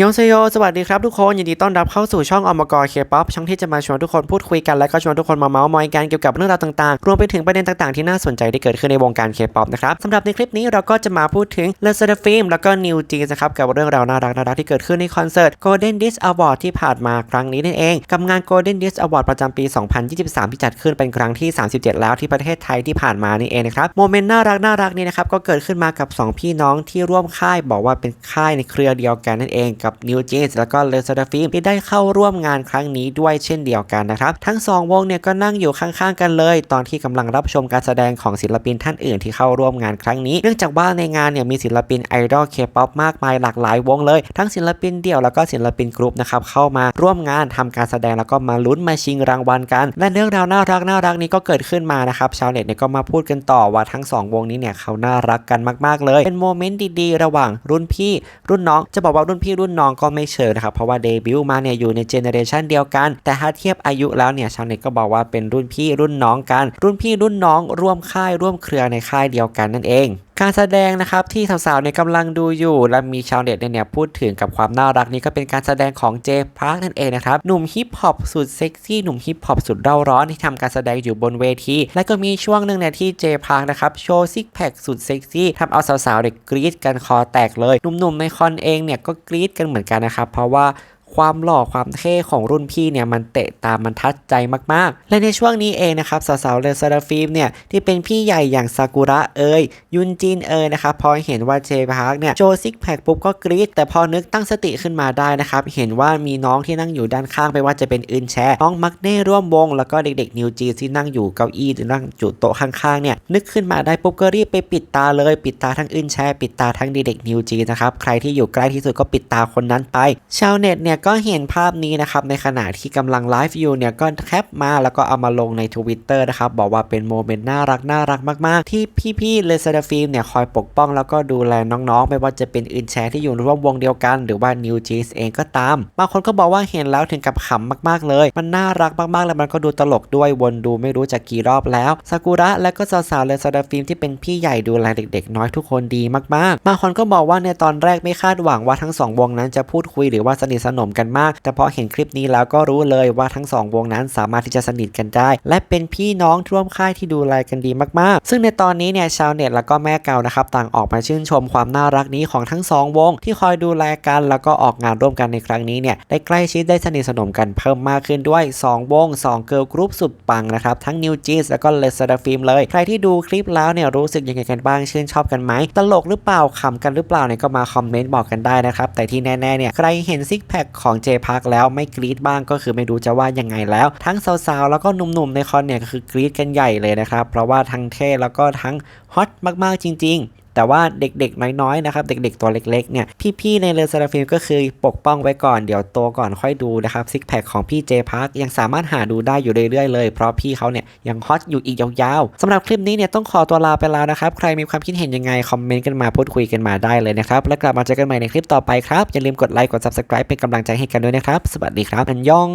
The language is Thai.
ยองเซโยสวัสดีครับทุกคน ยินดีต้อนรับเข้าสู่ช่องอมกรเคป๊อปช่องที่จะมาชวนทุกคนพูดคุยกัน และก็ชวนทุกคนมาเมาส์มอยกันเกี่ยวกับเรื่องราวต่างๆ รวมไปถึงประเด็นต่างๆ ที่น่าสนใจที่เกิดขึ้นในวงการเคป๊อปนะครับสำหรับในคลิปนี้เราก็จะมาพูดถึงเลเซอร์ฟิล์มแล้วก็นิวจีนนะครับกับเรื่องราวน่ารักน่ารักที่เกิดขึ้นในคอนเสิร์ต Golden Disc Award ที่ผ่านมาครั้งนี้นั่นเอง กับงาน Golden Disc Award ประจำปี 2023 ที่จัดขึ้นเป็นครั้งที่ 37 แล้วที่ประเทศไทยที่ผ่านมานี่เองนะครับโมเมนต์น่ารักน่ารักนี้นะครับก็เกิดขึ้นมากับสองพี่น้องที่ร่วมค่ายบอกว่าเป็นค่ายในเครือเดียวกันนั่นเองกับ New Jeans แล้วก็ l e s e r f i l m ที่ได้เข้าร่วมงานครั้งนี้ด้วยเช่นเดียวกันนะครับ ทั้งสองวงเนี่ยก็นั่งอยู่ข้างๆกันเลย ตอนที่กำลังรับชมการแสดงของศิลปินท่านอื่นที่เข้าร่วมงานครั้งนี้ เนื่องจากว่าในงานเนี่ยมีศิลปินไอดอลเคป๊อปมากมายหลากหลายวงเลย ทั้งศิลปินเดี่ยวแล้วก็ศิลปินกรุ๊ปนะครับเข้ามาร่วมงานทำการแสดงแล้วก็มาลุ้นมาชิงรางวัลกัน และเรื่องราวน่ารักน่ารักนี้ก็เกิดขึ้นมานะครับชาวเน็ตเนี่ยก็มาพูดกันต่อว่าทั้งสองวงนี้เนี่ยเขาน่ารักกันมาก ๆเลย เป็นโมเมนต์ดีๆ ระหว่างรุ่นพี่รุ่นน้องจะบอกว่ารุ่นพี่รุ่นน้องก็ไม่เชิงนะครับ เพราะว่าเดบิวต์มาเนี่ยอยู่ในเจเนเรชันเดียวกัน แต่ถ้าเทียบอายุแล้วเนี่ยชาวเน็ตก็บอกว่าเป็นรุ่นพี่รุ่นน้องกัน รุ่นพี่รุ่นน้องร่วมค่ายร่วมเครือในค่ายเดียวกันนั่นเองการแสดงนะครับที่สาวๆเนี่ยกำลังดูอยู่ และมีชาวเน็ตเนี่ยพูดถึงกับความน่ารักนี้ก็เป็นการแสดงของเจพาร์คนั่นเองนะครับหนุ่มฮิปฮอปสุดเซ็กซี่หนุ่มฮิปฮอปสุดเร่าร้อนที่ทำการแสดงอยู่บนเวที และก็มีช่วงหนึ่งเนี่ยที่เจพาร์คนะครับโชว์ซิกแพคสุดเซ็กซี่ทำเอาสาวๆเนี่ยกรี๊ดกันคอแตกเลยหนุ่มๆในคอนเองเนี่ยก็กรี๊ดกันเหมือนกันนะครับเพราะว่า ความหล่อความเท่ของรุ่นพี่เนี่ยมันเตะตามมันทัดใจมากๆ และในช่วงนี้เองนะครับสาวๆเลซาราฟิล์มเนี่ยที่เป็นพี่ใหญ่อย่างซากุระเอยยุนจินเอยนะครับพอเห็นว่าเจพาร์คเนี่ยโชว์ซิกแพคปุ๊บก็กรี๊ดแต่พอนึกตั้งสติขึ้นมาได้นะครับเห็นว่ามีน้องที่นั่งอยู่ด้านข้างไม่ว่าจะเป็นอึนแชน้องมักเน่ร่วมวง แล้วก็เด็กๆนิวจีที่นั่งอยู่เก้าอี้หรือนั่งอยู่โต๊ะข้างๆเนี่ยนึกขึ้นมาได้ปุ๊บก็รีบไปปิดตาเลย ปิดตาทั้งอึนแชปิดตาทั้งเด็กๆนิวจีนะครับใครที่อยู่ใกล้ที่สุดก็ปิดตาคนนั้นไป ชาวเน็ตเนี่ยก็เห็นภาพนี้นะครับในขณะที่กำลังไลฟ์อยู่เนี่ยก็แคปมาแล้วก็เอามาลงใน Twitter นะครับบอกว่าเป็นโมเมนต์น่ารักน่ารักมาก ๆ ที่พี่ๆเลซาดาฟิล์มเนี่ยคอยปกป้องแล้วก็ดูแลน้องๆ ไม่ว่าจะเป็นอื่นแชร์ที่อยู่ร่วมวงเดียวกัน หรือว่า New Jeans เองก็ตามบางคนก็บอกว่าเห็นแล้วถึงกับขำมากๆเลย มันน่ารักมากๆ แล้วมันก็ดูตลกด้วยวนดูไม่รู้จะกี่รอบแล้วซากุระและก็สาวๆเลซาดาฟิล์มที่เป็นพี่ใหญ่ดูแลเด็ก ๆ น้อยทุกคนดีมากๆบางคนก็บอกว่าในตอนแรกไม่คาดหวังว่าทั้งสองวงนั้นจะพูดคุยหรือว่าสนิทสนมกันมาก แต่พอเห็นคลิปนี้แล้วก็รู้เลยว่าทั้งสองวงนั้นสามารถที่จะสนิทกันได้ และเป็นพี่น้องร่วมค่ายที่ดูแลกันดีมากๆ ซึ่งในตอนนี้เนี่ยชาวเน็ตแล้วก็แม่เก่านะครับต่างออกมาชื่นชมความน่ารักนี้ของทั้งสองวง ที่คอยดูแลกันแล้วก็ออกงานร่วมกันในครั้งนี้เนี่ยได้ใกล้ชิดได้สนิทสนมกันเพิ่มมากขึ้นด้วย 2 วง 2 เกิร์ลกรุ๊ปสุดปังนะครับทั้ง New Jeans แล้วก็ l e s a d a Film เลย ใครที่ดูคลิปแล้วเนี่ยรู้สึกยังไงกันบ้างชื่นชอบกันไหมตลกหรือเปล่าขำกันหรือเปล่าเนี่ยก็มาคอมเมนต์บอกกันได้นะครับแต่ที่แน่ๆเนี่ยใครเห็นซิกแพคของเจพักแล้วไม่กรี๊ดบ้างก็คือไม่รู้จะว่ายังไงแล้ว ทั้งสาวๆแล้วก็หนุ่มๆในคอนเนี่ยก็คือกรี๊ดกันใหญ่เลยนะครับ เพราะว่าทั้งเท่แล้วก็ทั้งฮอตมากๆจริง ๆ แต่ว่าเด็กๆ น้อยๆนะครับเด็กๆ ตัวเล็กๆเนี่ยพี่ๆในเรือซาราฟิลก็คือปกป้องไว้ก่อนเดี๋ยวโตก่อนค่อยดูนะครับซิกแพคของพี่เจพาร์คยังสามารถหาดูได้อยู่เรื่อยๆเลยเพราะพี่เขาเนี่ยยังฮอตอยู่อีกยาวๆสำหรับคลิปนี้เนี่ยต้องขอตัวลาไปแล้วนะครับใครมีความคิดเห็นยังไงคอมเมนต์กันมาพูดคุยกันมาได้เลยนะครับแล้วกลับมาเจอกันใหม่ในคลิปต่อไปครับอย่าลืมกดไลค์กด subscribe เป็นกำลังใจให้กันด้วยนะครับสวัสดีครับอันยอง